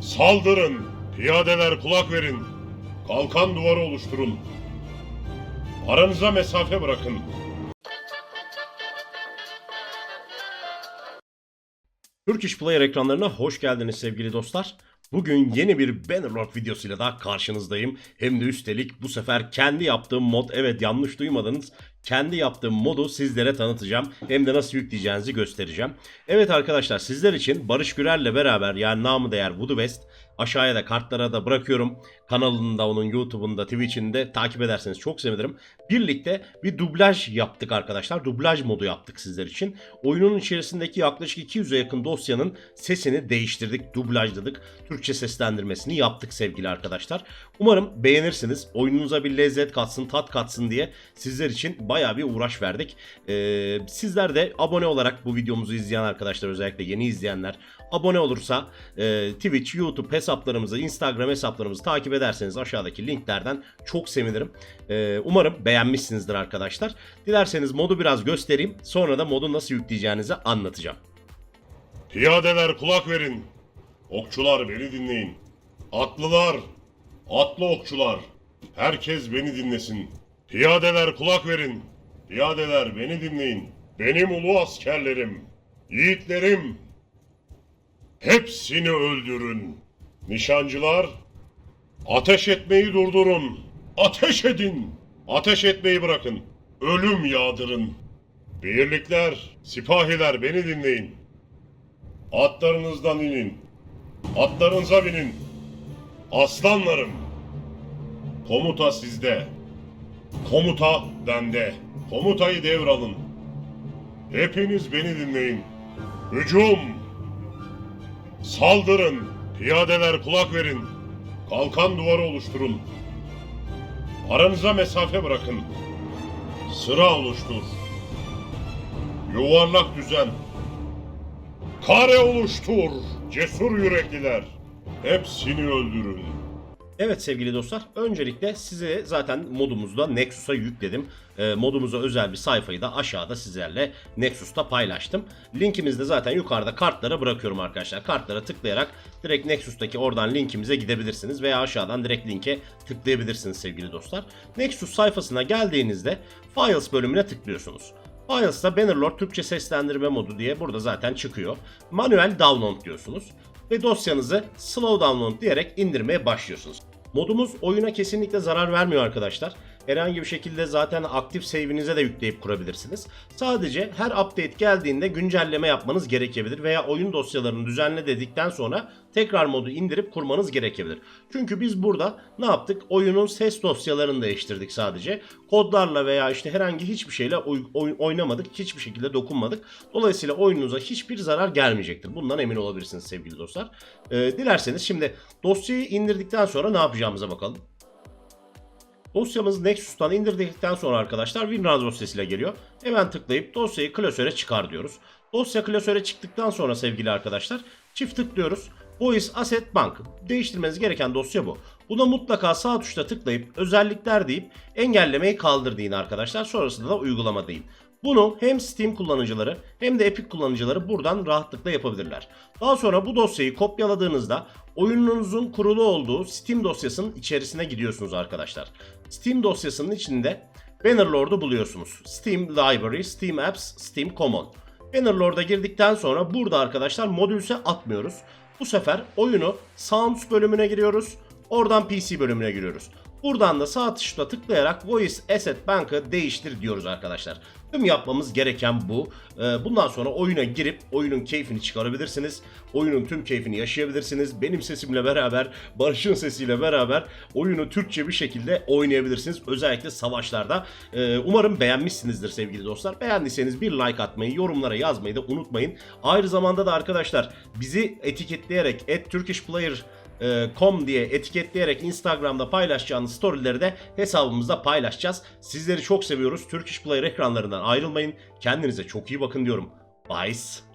Saldırın! Piyadeler kulak verin! Kalkan duvarı oluşturun. Aranıza mesafe bırakın. Turkish Player ekranlarına hoş geldiniz sevgili dostlar. Bugün yeni bir Bannerlord videosuyla daha karşınızdayım. Hem de üstelik bu sefer kendi yaptığım mod, evet yanlış duymadınız. Kendi yaptığım modu sizlere tanıtacağım. Hem de nasıl yükleyeceğinizi göstereceğim. Evet arkadaşlar sizler için Barış Gürer'le beraber yani namı değer Voodoo West aşağıya da kartlara da bırakıyorum. Kanalında onun YouTube'unda Twitch'inde takip ederseniz çok sevinirim. Birlikte bir dublaj yaptık arkadaşlar. Dublaj modu yaptık sizler için. Oyunun içerisindeki yaklaşık 200'e yakın dosyanın sesini değiştirdik, dublajladık. Türkçe seslendirmesini yaptık sevgili arkadaşlar. Umarım beğenirsiniz. Oyununuza bir lezzet katsın, tat katsın diye sizler için bayağı bir uğraş verdik. Ee, sizler de abone olarak bu videomuzu izleyen arkadaşlar özellikle yeni izleyenler abone olursa e, Twitch, YouTube hesaplarımızı, Instagram hesaplarımızı takip ederseniz aşağıdaki linklerden çok sevinirim. Ee, umarım beğenmişsinizdir arkadaşlar. Dilerseniz modu biraz göstereyim. Sonra da modu nasıl yükleyeceğinizi anlatacağım. Piyadeler kulak verin. Okçular beni dinleyin. Atlılar, atlı okçular. Herkes beni dinlesin. Piyadeler kulak verin. Piyadeler beni dinleyin. Benim ulu askerlerim, yiğitlerim. Hepsini öldürün. Nişancılar, ateş etmeyi durdurun. Ateş edin. Ateş etmeyi bırakın. Ölüm yağdırın. Birlikler, sipahiler beni dinleyin. Atlarınızdan inin. Atlarınıza binin. Aslanlarım. Komuta sizde. Komuta bende. Komutayı devralın. Hepiniz beni dinleyin. Hücum. Saldırın. Piyadeler kulak verin. Kalkan duvarı oluşturun. Aranıza mesafe bırakın. Sıra oluştur. Yuvarlak düzen. Kare oluştur. Cesur yürekliler. Hepsini öldürün. Evet sevgili dostlar, öncelikle size zaten modumuzda Nexus'a yükledim. Ee, modumuza özel bir sayfayı da aşağıda sizlerle Nexus'ta paylaştım. Linkimizi de zaten yukarıda kartlara bırakıyorum arkadaşlar. Kartlara tıklayarak direkt Nexus'taki oradan linkimize gidebilirsiniz veya aşağıdan direkt linke tıklayabilirsiniz sevgili dostlar. Nexus sayfasına geldiğinizde Files bölümüne tıklıyorsunuz. Files'ta Bannerlord Türkçe seslendirme modu diye burada zaten çıkıyor. Manuel download diyorsunuz ve dosyanızı slow download diyerek indirmeye başlıyorsunuz. Modumuz oyuna kesinlikle zarar vermiyor arkadaşlar. Herhangi bir şekilde zaten aktif save'inize de yükleyip kurabilirsiniz. Sadece her update geldiğinde güncelleme yapmanız gerekebilir veya oyun dosyalarını düzenle dedikten sonra tekrar modu indirip kurmanız gerekebilir. Çünkü biz burada ne yaptık? Oyunun ses dosyalarını değiştirdik sadece. Kodlarla veya işte herhangi hiçbir şeyle oy- oy- oynamadık. Hiçbir şekilde dokunmadık. Dolayısıyla oyununuza hiçbir zarar gelmeyecektir. Bundan emin olabilirsiniz sevgili dostlar. Ee, dilerseniz şimdi dosyayı indirdikten sonra ne yapacağımıza bakalım. Dosyamız Nexus'tan indirdikten sonra arkadaşlar WinRAR dosyasıyla geliyor. Hemen tıklayıp dosyayı klasöre çıkar diyoruz. Dosya klasöre çıktıktan sonra sevgili arkadaşlar çift tıklıyoruz. Voice Asset Bank. Değiştirmeniz gereken dosya bu. Buna mutlaka sağ tuşla tıklayıp özellikler deyip engellemeyi kaldır deyin arkadaşlar. Sonrasında da uygulama deyin. Bunu hem Steam kullanıcıları hem de Epic kullanıcıları buradan rahatlıkla yapabilirler. Daha sonra bu dosyayı kopyaladığınızda oyununuzun kurulu olduğu Steam dosyasının içerisine gidiyorsunuz arkadaşlar. Steam dosyasının içinde Bannerlord'u buluyorsunuz. Steam Library, Steam Apps, Steam Common. Bannerlord'a girdikten sonra burada arkadaşlar modülse atmıyoruz. Bu sefer oyunu Sounds bölümüne giriyoruz. Oradan PC bölümüne giriyoruz. Buradan da sağ tuşla tıklayarak Voice Asset Bank'ı değiştir diyoruz arkadaşlar. Tüm yapmamız gereken bu. Ee, Bundan sonra oyuna girip oyunun keyfini çıkarabilirsiniz. Oyunun tüm keyfini yaşayabilirsiniz. Benim sesimle beraber, Barış'ın sesiyle beraber oyunu Türkçe bir şekilde oynayabilirsiniz. Özellikle savaşlarda. Ee, Umarım beğenmişsinizdir sevgili dostlar. Beğendiyseniz bir like atmayı, yorumlara yazmayı da unutmayın. Aynı zamanda da arkadaşlar bizi etiketleyerek at Turkish Player com diye etiketleyerek Instagram'da paylaşacağınız storyleri de hesabımızda paylaşacağız. Sizleri çok seviyoruz. Turkish Player ekranlarından ayrılmayın. Kendinize çok iyi bakın diyorum. Bye.